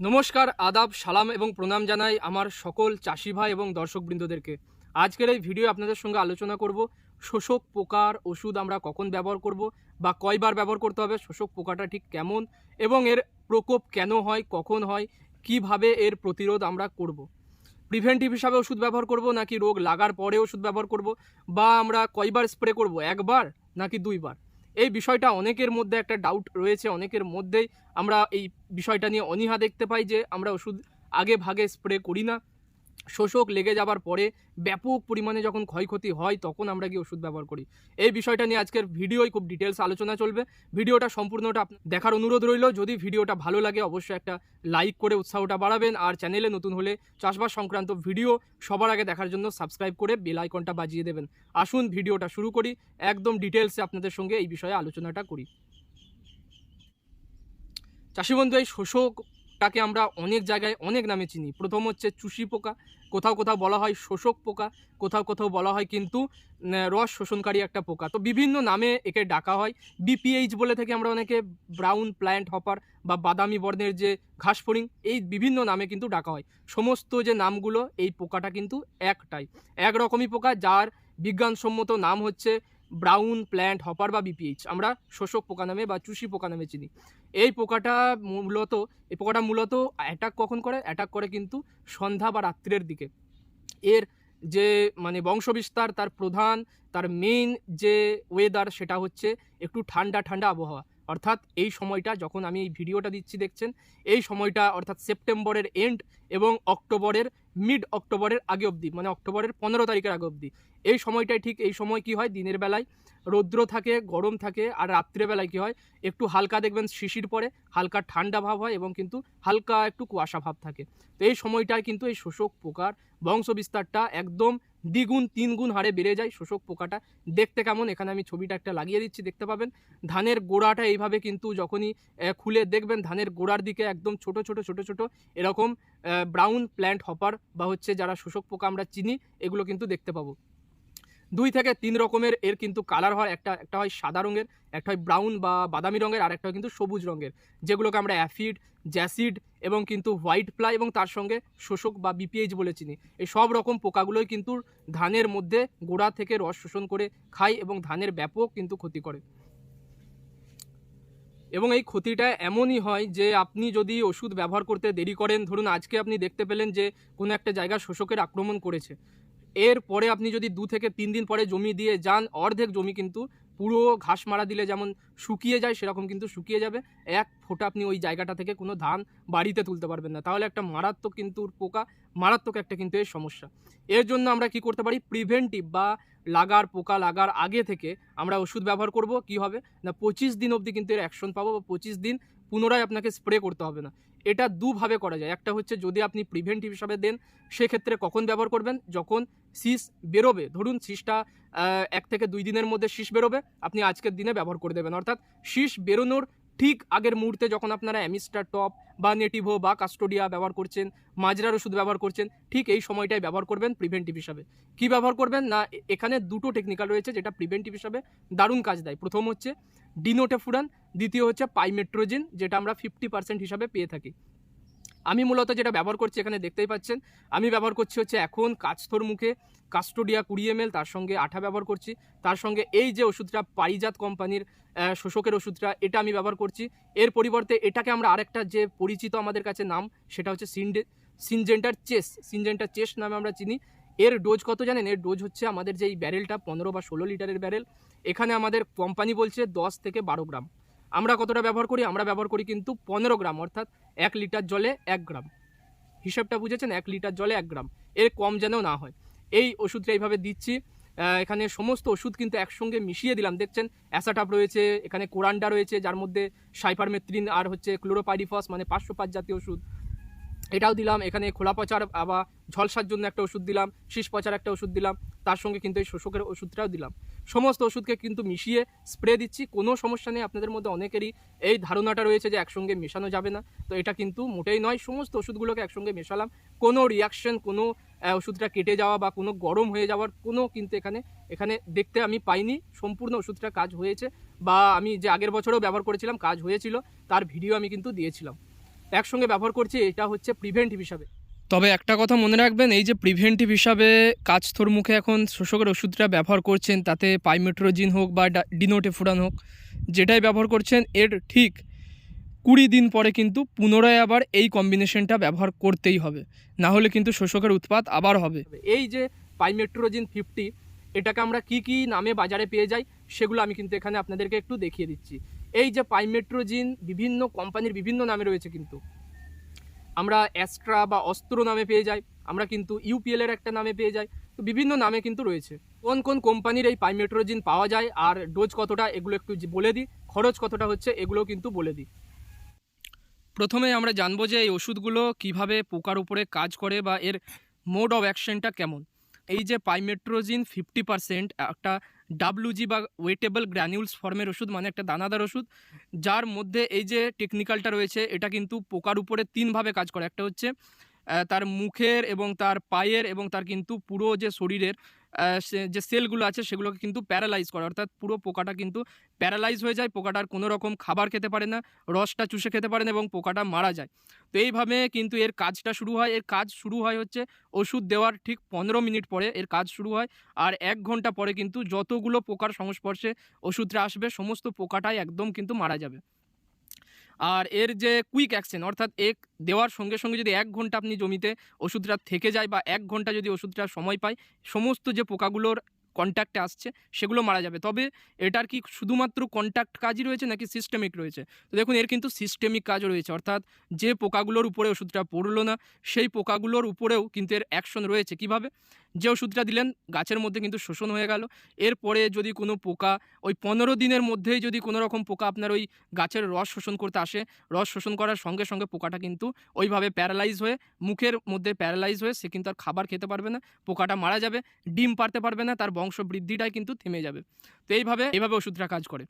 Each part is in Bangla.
নমস্কার, আদাব, সালাম এবং প্রণাম জানাই আমার সকল চাষি ভাই এবং দর্শকবৃন্দদেরকে আজকের এই ভিডিও আপনাদের সঙ্গে আলোচনা করব, শোষক পোকার ওষুধ আমরা কখন ব্যবহার করব বা কয়বার ব্যবহার করতে হবে, শোষক পোকাটা ঠিক কেমন এবং এর প্রকোপ কেন হয়, কখন হয়, কীভাবে এর প্রতিরোধ আমরা করব। প্রিভেন্টিভ হিসাবে ওষুধ ব্যবহার করব নাকি রোগ লাগার পরে ওষুধ ব্যবহার করব বা আমরা কয়বার স্প্রে করব, একবার নাকি দুইবার এই বিষয়টা অনেকের মধ্যে একটা ডাউট রয়েছে, অনেকের মধ্যেই আমরা এই বিষয়টা নিয়ে অনীহা দেখতে পাই যে আমরা ওষুধ আগে ভাগে স্প্রে করি না। শোষক লেগে যাবার পরে ব্যাপক পরিমাণে যখন ক্ষয়ক্ষতি হয়, তখন আমরা গিয়ে ওষুধ ব্যবহার করি। এই বিষয়টা নিয়ে আজকের ভিডিওই খুব ডিটেলস আলোচনা চলবে। ভিডিওটা সম্পূর্ণটা দেখার অনুরোধ রইল। যদি ভিডিওটা ভালো লাগে, অবশ্যই একটা লাইক করে উৎসাহটা বাড়াবেন। আর চ্যানেলে নতুন হলে চাষবাস সংক্রান্ত ভিডিও সবার আগে দেখার জন্য সাবস্ক্রাইব করে বেল আইকনটা বাজিয়ে দেবেন। আসুন, ভিডিওটা শুরু করি। একদম ডিটেলসে আপনাদের সঙ্গে এই বিষয়ে আলোচনাটা করি। চাষি বন্ধু, এই শোষকটাকে আমরা অনেক জায়গায় অনেক নামে চিনি। প্রথম হচ্ছে চুষি পোকা, কোথাও কোথাও বলা হয় শোষক পোকা, কোথাও কোথাও বলা হয় কিন্তু রস শোষণকারী একটা পোকা। তো বিভিন্ন নামে একে ডাকা হয়। বিপিএইচ বলে থেকে আমরা অনেকে ব্রাউন, প্ল্যান্ট হপার বা বাদামি বর্ণের যে ঘাসফড়িং, এই বিভিন্ন নামে কিন্তু ডাকা হয়। সমস্ত যে নামগুলো, এই পোকাটা কিন্তু একটাই। একরকমই পোকা, যার বিজ্ঞানসম্মত নাম হচ্ছে ব্রাউন প্ল্যান্ট হপার বা বিপিএইচ আমরা শোষক পোকা নামে বা চুষি পোকা নামে চিনি। এই পোকাটা মূলত, এই পোকাটা মূলত অ্যাটাক কখন করে? অ্যাটাক করে কিন্তু সন্ধ্যা বা রাত্রের দিকে। এর যে মানে বংশবিস্তার, তার প্রধান, তার মেইন যে ওয়েদার সেটা হচ্ছে একটু ঠান্ডা ঠান্ডা আবহাওয়া। অর্থাৎ এই সময়টা যখন আমি এই ভিডিওটা দিচ্ছি দেখছেন, এই সময়টা অর্থাৎ সেপ্টেম্বরের এন্ড এবং অক্টোবরের মিড অক্টোবরের আগে অবধি মানে অক্টোবরের পনেরো তারিখের আগে অবধি। এই সময়টাই ঠিক এই সময় কি হয়? দিনের বেলায় রৌদ্র থাকে, গরম থাকে আর রাত্রেবেলায় কি হয়? একটু হালকা দেখবেন শিশির পরে হালকা ঠান্ডা ভাব হয় এবং কিন্তু হালকা একটু কুয়াশা ভাব থাকে। তো এই সময়টায় কিন্তু এই শোষক পোকার বংশ বিস্তারটা একদম দ্বিগুণ, তিনগুণ হারে বেড়ে যায় শোষক পোকাটা। দেখতে কেমন? এখানে আমি ছবিটা একটা লাগিয়ে দিচ্ছি, দেখতে পাবেন। ধানের গোড়াটা এইভাবে কিন্তু যখনই খুলে দেখবেন, ধানের গোড়ার দিকে একদম ছোট ছোট ছোট ছোট এরকম ব্রাউন প্ল্যান্ট হপার বা হচ্ছে যারা শোষক পোকা আমরা চিনি, এগুলো কিন্তু দেখতে পাবো। দুই থেকে তিন রকমের এর কিন্তু কালার হয়। একটা একটা হয় সাদা রঙের, একটা হয় ব্রাউন বা বাদামি রঙের, আর একটা কিন্তু সবুজ রঙের। যেগুলোকে আমরা অ্যাফিড জ্যাসিড এবং কিন্তু হোয়াইট ফ্লাই এবং তার সঙ্গে শোষক বা বিপিএইচ বলে চিনি। এই সব রকম পোকাগুলোই কিন্তু ধানের মধ্যে গোড়া থেকে রস শোষণ করে খায় এবং ধানের ব্যাপক কিন্তু ক্ষতি করে। এবং এই ক্ষতিটা এমনই হয় যে আপনি যদি ওষুধ ব্যবহার করতে দেরি করেন, ধরুন আজকে আপনি দেখতে পেলেন যে কোনো একটা জায়গা শোষকের আক্রমণ করেছে। এর পরে আপনি যদি দু থেকে তিন দিন পরে জমি দিয়ে যান, অর্ধেক জমি কিন্তু পুরো ঘাস মারা দিলে যেমন শুকিয়ে যায়, সেরকম কিন্তু শুকিয়ে যাবে। এক ফোঁটা আপনি ওই জায়গাটা থেকে কোনো ধান বাড়িতে তুলতে পারবেন না। তাহলে একটা মারাত্মক কিন্তু পোকা, মারাত্মক একটা কিন্তু এর সমস্যা। এর জন্য আমরা কি করতে পারি? প্রিভেন্টিভ বা লাগার, পোকা লাগার আগে থেকে আমরা ওষুধ ব্যবহার করব। কি হবে? না, পঁচিশ দিন অবধি কিন্তু এর অ্যাকশন পাবো বা পঁচিশ দিন পুনরায় আপনাকে স্প্রে করতে হবে না। এটা দুভাবে করা যায়। একটা হচ্ছে যদি আপনি প্রিভেন্টিভ হিসাবে দেন, সেক্ষেত্রে কখন ব্যবহার করবেন? যখন শীষ বেরোবে, ধরুন শীষটা এক থেকে দুই দিনের মধ্যে শীষ বেরোবে, আপনি আজকের দিনে ব্যবহার করে দেবেন। অর্থাৎ শীষ বেরোনোর ঠিক আগের মুহূর্তে যখন আপনারা অ্যামিস্টার টপ বা নেটিভো বা কাস্টোডিয়া ব্যবহার করছেন মাজরার ওষুধ ব্যবহার করছেন, ঠিক এই সময়টাই ব্যবহার করবেন প্রিভেন্টিভ হিসাবে। কি ব্যবহার করবেন? না এখানে দুটো টেকনিক্যাল রয়েছে যেটা প্রিভেন্টিভ হিসাবে দারুণ কাজ দেয়। প্রথম হচ্ছে ডিনোটেফুরান দ্বিতীয় হচ্ছে পাইমেট্রোজিন যেটা আমরা ফিফটি পার্সেন্ট হিসাবে পেয়ে থাকি। আমি মূলত যেটা ব্যবহার করছি এখানে দেখতেই পাচ্ছেন। আমি ব্যবহার করছি হচ্ছে এখন কাচথোর মুখে কাস্টোডিয়া কুড়ি এম তার সঙ্গে আঠা ব্যবহার করছি। তার সঙ্গে এই যে ওষুধটা, পারিজাত কোম্পানির শোষকের ওষুধটা, এটা আমি ব্যবহার করছি। এর পরিবর্তে এটাকে আমরা আরেকটা যে পরিচিত আমাদের কাছে নাম, সেটা হচ্ছে সিনডে, সিনজেন্টার চেস সিনজেন্টার চেস নামে আমরা চিনি। এর ডোজ কত জানেন? এর ডোজ হচ্ছে আমাদের যে এই ব্যারেলটা, পনেরো বা ষোলো লিটারের ব্যারেল, এখানে আমাদের কোম্পানি বলছে দশ থেকে বারো গ্রাম। আমরা কতটা ব্যবহার করি? আমরা ব্যবহার করি কিন্তু পনেরো গ্রাম, অর্থাৎ এক লিটার জলে এক গ্রাম। হিসাবটা বুঝেছেন? এক লিটার জলে এক গ্রাম। এর কম যেন না হয়। এই ওষুধটা এইভাবে দিচ্ছি। এখানে সমস্ত ওষুধ কিন্তু একসঙ্গে মিশিয়ে দিলাম। দেখছেন, অ্যাসাটাপ রয়েছে, এখানে কোরান্ডা রয়েছে, যার মধ্যে সাইপারমেথ্রিন আর হচ্ছে ক্লোরোপাইরিফস মানে পাঁচশো পাঁচ জাতীয় ওষুধ। এটাও দিলাম। এখানে খোলা পচার আবার ঝলসার জন্য একটা ওষুধ দিলাম, শীষ পচার একটা ওষুধ দিলাম, তার সঙ্গে কিন্তু এই শোষকের ওষুধটাও দিলাম। সমস্ত ওষুধকে কিন্তু মিশিয়ে স্প্রে দিচ্ছি। কোনো সমস্যা নেই, আপনাদের মধ্যে অনেকেরই এই ধারণাটা রয়েছে যে একসঙ্গে মেশানো যাবে না। তো এটা কিন্তু মোটেই নয়, সমস্ত ওষুধগুলোকে একসঙ্গে মেশালাম। কোনো রিয়াকশন কোনো ওষুধটা কেটে যাওয়া বা কোনো গরম হয়ে যাওয়ার কোনো কিন্তু এখানে এখানে দেখতে আমি পাইনি। সম্পূর্ণ ওষুধটা কাজ হয়েছে বা আমি যে আগের বছরেও ব্যবহার করেছিলাম, কাজ হয়েছিল, তার ভিডিও আমি কিন্তু দিয়েছিলাম। একসঙ্গে ব্যবহার করছি, এটা হচ্ছে প্রিভেন্টিভ হিসাবে। তবে একটা কথা মনে রাখবেন, এই যে প্রিভেন্টিভ হিসাবে কাজথোর মুখে এখন শোষকের ওষুধটা ব্যবহার করছেন, তাতে পাইমেট্রোজিন হোক বা ডিনোটে ডিনোটেফুরান হোক, যেটাই ব্যবহার করছেন, এর ঠিক কুড়ি দিন পরে কিন্তু পুনরায় আবার এই কম্বিনেশনটা ব্যবহার করতেই হবে। না হলে কিন্তু শোষকের উৎপাত আবার হবে। এই যে পাইমেট্রোজিন ফিফটি এটাকে আমরা কি কি নামে বাজারে পেয়ে যাই, সেগুলো আমি কিন্তু এখানে আপনাদেরকে একটু দেখিয়ে দিচ্ছি। এই যে পাইমেট্রোজিন বিভিন্ন কোম্পানির বিভিন্ন নামে রয়েছে কিন্তু। আমরা অ্যাস্ট্রা বা অস্ত্র নামে পেয়ে যাই, আমরা কিন্তু ইউপিএল এর একটা নামে পেয়ে যাই, তো বিভিন্ন নামে কিন্তু রয়েছে। কোন কোন কোম্পানির এই পাইমেট্রোজিন পাওয়া যায় আর ডোজ কতটা, এগুলো একটু বলে দিই, খরচ কতটা হচ্ছে, এগুলো কিন্তু বলে দিই। প্রথমে আমরা জানব যে এই ওষুধগুলো কীভাবে পোকার উপরে কাজ করে বা এর মোড অফ অ্যাকশনটা কেমন। এই যে পাইমেট্রোজিন ফিফটি পার্সেন্ট একটা ডাব্লুজি বা ওয়েটেবল গ্র্যানিউলস ফর্মের ওষুধ মানে একটা দানাদার ওষুধ, যার মধ্যে এই যে টেকনিক্যালটা রয়েছে, এটা কিন্তু পোকার উপরে তিনভাবে কাজ করে। একটা হচ্ছে তার মুখের এবং তার পায়ের এবং তার কিন্তু পুরো যে শরীরের যে সেলগুলো আছে সেগুলোকে কিন্তু প্যারালাইজ করে। অর্থাৎ পুরো পোকাটা কিন্তু প্যারালাইজ হয়ে যায়, পোকাটার কোনো রকম খাবার খেতে পারে না, রসটা চুষে খেতে পারে না এবং পোকাটা মারা যায়। তো এইভাবে কিন্তু এর কাজটা শুরু হয়। এর কাজ শুরু হয় হচ্ছে ওষুধ দেওয়ার ঠিক পনেরো মিনিট পরে এর কাজ শুরু হয় আর এক ঘণ্টা পরে কিন্তু যতগুলো পোকার সংস্পর্শে ওষুধটা আসবে, সমস্ত পোকাটাই একদম কিন্তু মারা যাবে। আর এর যে কুইক অ্যাকশন অর্থাৎ এক দেওয়ার সঙ্গে সঙ্গে যদি এক ঘণ্টা আপনি জমিতে ওষুধটা থেকে যায় বা এক ঘণ্টা যদি ওষুধটা সময় পায়, সমস্ত যে পোকাগুলোর কন্ট্যাক্টে আসছে, সেগুলো মারা যাবে। তবে এটার কি শুধুমাত্র কন্ট্যাক্ট কাজই রয়েছে নাকি সিস্টেমিক রয়েছে? তো দেখুন, এর কিন্তু সিস্টেমিক কাজও রয়েছে। অর্থাৎ যে পোকাগুলোর উপরে ওষুধটা পড়ল না, সেই পোকাগুলোর উপরেও কিন্তু এর অ্যাকশন রয়েছে। কীভাবে? যে ওষুধটা দিলেন, গাছের মধ্যে কিন্তু শোষণ হয়ে গেল। এরপরে যদি কোনো পোকা, ওই পনেরো দিনের মধ্যেই যদি কোনো রকম পোকা আপনার ওই গাছের রস শোষণ করতে আসে, রস শোষণ করার সঙ্গে সঙ্গে পোকাটা কিন্তু ওইভাবে প্যারালাইজ হয়ে, মুখের মধ্যে প্যারালাইজ হয়ে সে কিন্তু আর খাবার খেতে পারবে না, পোকাটা মারা যাবে, ডিম পারতে পারবে না, তার বংশ বৃদ্ধিটাই কিন্তু থেমে যাবে। তো এইভাবে এইভাবে ওষুধটা কাজ করে।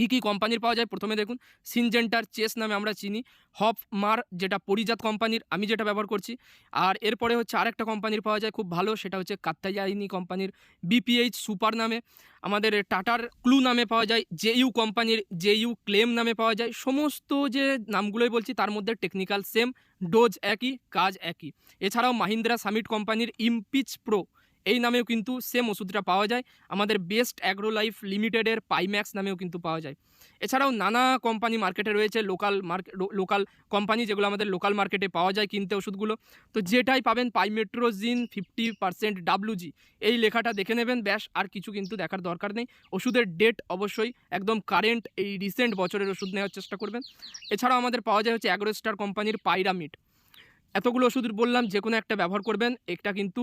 কী কী কোম্পানির পাওয়া যায়? প্রথমে দেখুন সিনজেন্টার চেস নামে আমরা চিনি হপ মার যেটা পরিজাত কোম্পানির, আমি যেটা ব্যবহার করছি। আর এরপরে হচ্ছে আরেকটা কোম্পানির পাওয়া যায় খুব ভালো, সেটা হচ্ছে কাত্তাইয়াইনি কোম্পানির বিপিএইচ সুপার নামে। আমাদের টাটার ক্লু নামে পাওয়া যায় জেইউ কোম্পানির জেইউ ক্লেম নামে পাওয়া যায়। সমস্ত যে নামগুলোই বলছি, তার মধ্যে টেকনিক্যাল সেম ডোজ একই, কাজ একই। এছাড়াও মাহিন্দ্রা সামিট কোম্পানির ইমপিচ প্রো এই নামেও কিন্তু সেম ওষুধটা পাওয়া যায়। আমাদের বেস্ট অ্যাগ্রো লাইফ লিমিটেডের পাইম্যাক্স নামেও কিন্তু পাওয়া যায়। এছাড়াও নানা কোম্পানি মার্কেটে রয়েছে লোকাল মার্কেট লোকাল কোম্পানি যেগুলো আমাদের লোকাল মার্কেটে পাওয়া যায় কিনতে ওষুধগুলো। তো যেটাই পাবেন পাইমেট্রোজিন ফিফটি পার্সেন্ট ডাব্লুজি এই লেখাটা দেখে নেবেন, ব্যাস, আর কিছু কিন্তু দেখার দরকার নেই। ওষুধের ডেট অবশ্যই একদম কারেন্ট এই রিসেন্ট বছরের ওষুধ নেওয়ার চেষ্টা করবেন। এছাড়াও আমাদের পাওয়া যায় হচ্ছে অ্যাগ্রোস্টার কোম্পানির পাইরামিড এতগুলো ওষুধ বললাম যে কোনো একটা ব্যবহার করবেন, একটা কিন্তু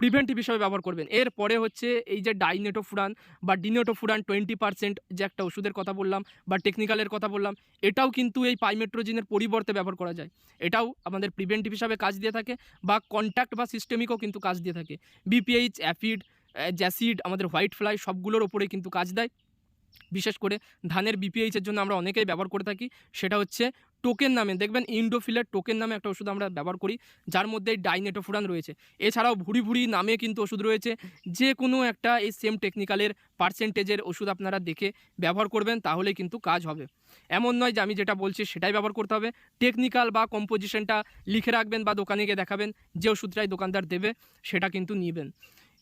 প্রিভেন্টিভ হিসাবে ব্যবহার করবেন। এরপরে হচ্ছে এই যে ডাইনেটোফুরান বা ডিনেটোফুরান টোয়েন্টি পার্সেন্ট যে একটা ওষুধের কথা বললাম বা টেকনিক্যালের কথা বললাম, এটাও কিন্তু এই পাইমেট্রোজিনের পরিবর্তে ব্যবহার করা যায়। এটাও আমাদের প্রিভেন্টিভ হিসাবে কাজ দিয়ে থাকে বা কন্ট্যাক্ট বা সিস্টেমিকও কিন্তু কাজ দিয়ে থাকে। বিপিএইচ অ্যাফিড জ্যাসিড আমাদের হোয়াইট ফ্লাই সবগুলোর ওপরে কিন্তু কাজ দেয়। বিশেষ করে ধানের বিপিএইচের জন্য আমরা অনেকেই ব্যবহার করে থাকি, সেটা হচ্ছে টোকেন নামে। দেখবেন ইন্ডোফিলের টোকেন নামে একটা ওষুধ আমরা ব্যবহার করি, যার মধ্যে ডাইনেটোফুরান রয়েছে। এছাড়াও ভুড়ি ভুড়ি নামে কিন্তু ওষুধ রয়েছে। যে কোনো একটা এই সেম টেকনিক্যালের পার্সেন্টেজের ওষুধ আপনারা দেখে ব্যবহার করবেন তাহলে কিন্তু কাজ হবে। এমন নয় যে আমি যেটা বলছি সেটাই ব্যবহার করতে হবে। টেকনিক্যাল বা কম্পোজিশনটা লিখে রাখবেন বা দোকানে গিয়ে দেখাবেন, যে ওষুধটাই দোকানদার দেবে, সেটা কিন্তু নেবেন।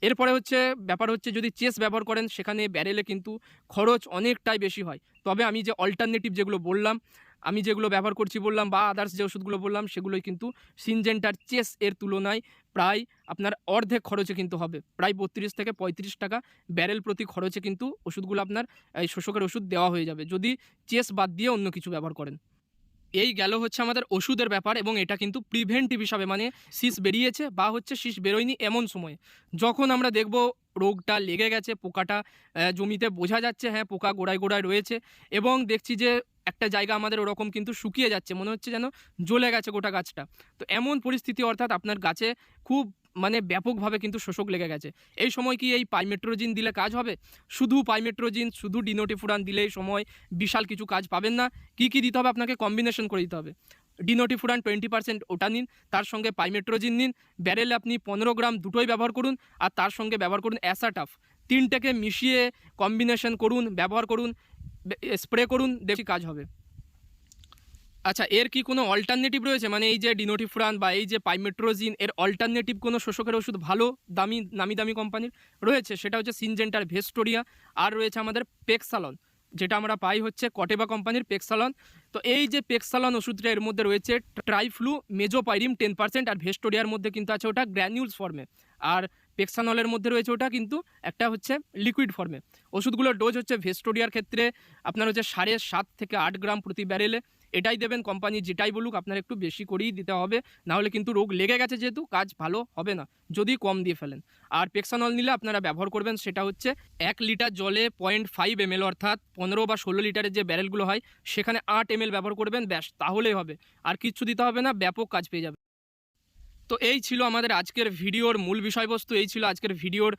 এরপরে হচ্ছে, ব্যাপার হচ্ছে যদি চেস ব্যবহার করেন, সেখানে ব্যারেলে কিন্তু খরচ অনেকটাই বেশি হয়। তবে আমি যে অল্টারনেটিভ যেগুলো বললাম, আমি যেগুলো ব্যবহার করছি বললাম বা আদার্স যে ওষুধগুলো বললাম, সেগুলোই কিন্তু সিনজেন্টার চেস এর তুলনায় প্রায় আপনার অর্ধেক খরচে কিন্তু হবে। প্রায় বত্রিশ থেকে পঁয়ত্রিশ টাকা ব্যারেল প্রতি খরচে কিন্তু ওষুধগুলো আপনার, এই শোষকের ওষুধ দেওয়া হয়ে যাবে। যদি চেস বাদ দিয়ে অন্য কিছু ব্যবহার করেন। এই গেল হচ্ছে আমাদের ওষুধের ব্যাপার এবং এটা কিন্তু প্রিভেন্টিভ হিসাবে মানে শীষ বেরিয়েছে বা হচ্ছে শীষ বেরোয়নি এমন সময়ে। যখন আমরা দেখব রোগটা লেগে গেছে, পোকাটা জমিতে বোঝা যাচ্ছে হ্যাঁ পোকা গোড়ায় গোড়ায় রয়েছে এবং দেখছি যে একটা জায়গা আমাদের ওরকম কিন্তু শুকিয়ে যাচ্ছে, মনে হচ্ছে যেন জ্বলে গেছে গোটা গাছটা। তো এমন পরিস্থিতি অর্থাৎ আপনার গাছে খুব মানে ব্যাপকভাবে কিন্তু শোষক লেগে গেছে। এই সময় কি এই পাইমেট্রোজিন দিলে কাজ হবে? শুধু পাইমেট্রোজিন, শুধু ডিনোটিফুরান দিলে এই সময় বিশাল কিছু কাজ পাবেন না। কি কি দিতে হবে আপনাকে? কম্বিনেশন করে দিতে হবে। ডিনোটিফুরান টোয়েন্টি পার্সেন্ট ওটা নিন তার সঙ্গে পাইমেট্রোজিন নিন। ব্যারেলে আপনি পনেরো গ্রাম দুটোই ব্যবহার করুন আর তার সঙ্গে ব্যবহার করুন অ্যাসাটাফ। তিনটাকে মিশিয়ে কম্বিনেশন করুন, ব্যবহার করুন স্প্রে করুন, দেখি কাজ হবে। আচ্ছা এর কি কোনো অল্টারনেটিভ রয়েছে? মানে এই যে ডিনোটিফ্রান বা এই যে পাইমেট্রোজিন এর অল্টারনেটিভ কোনো শোষকের ওষুধ ভালো, দামি, নামি দামি কোম্পানির রয়েছে? সেটা হচ্ছে সিনজেন্টার ভেস্টোরিয়া আর রয়েছে আমাদের পেক্সালন যেটা আমরা পাই হচ্ছে কটেবা কোম্পানির পেক্সালন তো এই যে পেক্সালন ওষুধটা এর মধ্যে রয়েছে ট্রাইফ্লু মেজোপাইরিম টেন পার্সেন্ট আর ভেস্টোরিয়ার মধ্যে কিন্তু আছে ওটা গ্র্যানিউলস ফর্মে আর পেক্সানলের মধ্যে রয়েছে ওটা কিন্তু একটা হচ্ছে লিকুইড ফর্মে ওষুধগুলোর ডোজ হচ্ছে ভেস্টোরিয়ার ক্ষেত্রে আপনার হচ্ছে সাড়ে সাত থেকে আট গ্রাম প্রতি ব্যারেলে এটাই দেবেন কোম্পানি যেটাই বলুক আপনার একটু বেশি করেই দিতে হবে, নাহলে কিন্তু রোগ লেগে গেছে যেহেতু, কাজ ভালো হবে না, যদি কম দিয়ে ফেলেন। আর পেক্সানল নিলে আপনারা ব্যবহার করবেন সেটা হচ্ছে এক লিটার জলে পয়েন্ট ফাইভ এম অর্থাৎ পনেরো বা ষোলো লিটারের যে ব্যারেলগুলো হয়, সেখানে আট এম ব্যবহার করবেন, ব্যাস, তাহলেই হবে। আর কিচ্ছু দিতে হবে না, ব্যাপক কাজ পেয়ে যাবে তো এই ছিল আমাদের আজকের ভিডিওর মূল বিষয়বস্তু, এই ছিল আজকের ভিডিওর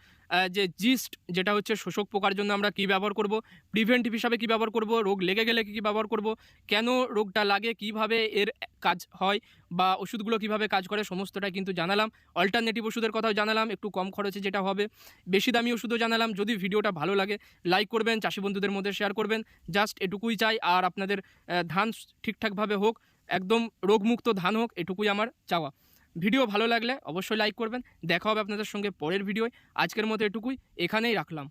যে জিস্ট যেটা হচ্ছে শোষক পোকার জন্য আমরা কী ব্যবহার করব প্রিভেন্টিভ হিসাবে কী ব্যবহার করব, রোগ লেগে গেলে কী কী ব্যবহার করব, কেন রোগটা লাগে, কীভাবে এর কাজ হয় বা ওষুধগুলো কীভাবে কাজ করে সমস্তটাই কিন্তু জানালাম। অল্টারনেটিভ ওষুধের কথাও জানালাম, একটু কম খরচে যেটা হবে। বেশি দামি ওষুধও জানালাম, যদি ভিডিওটা ভালো লাগে লাইক করবেন, চাষি বন্ধুদের মধ্যে শেয়ার করবেন। জাস্ট এটুকুই চাই, আর আপনাদের ধান ঠিকঠাকভাবে হোক, একদম রোগমুক্ত ধান হোক, এটুকুই আমার চাওয়া। ভিডিও ভালো লাগলে অবশ্যই লাইক করবেন। দেখা হবে আপনাদের সঙ্গে পরের ভিডিও আজকের মতো এটুকুই। এখানেই রাখলাম।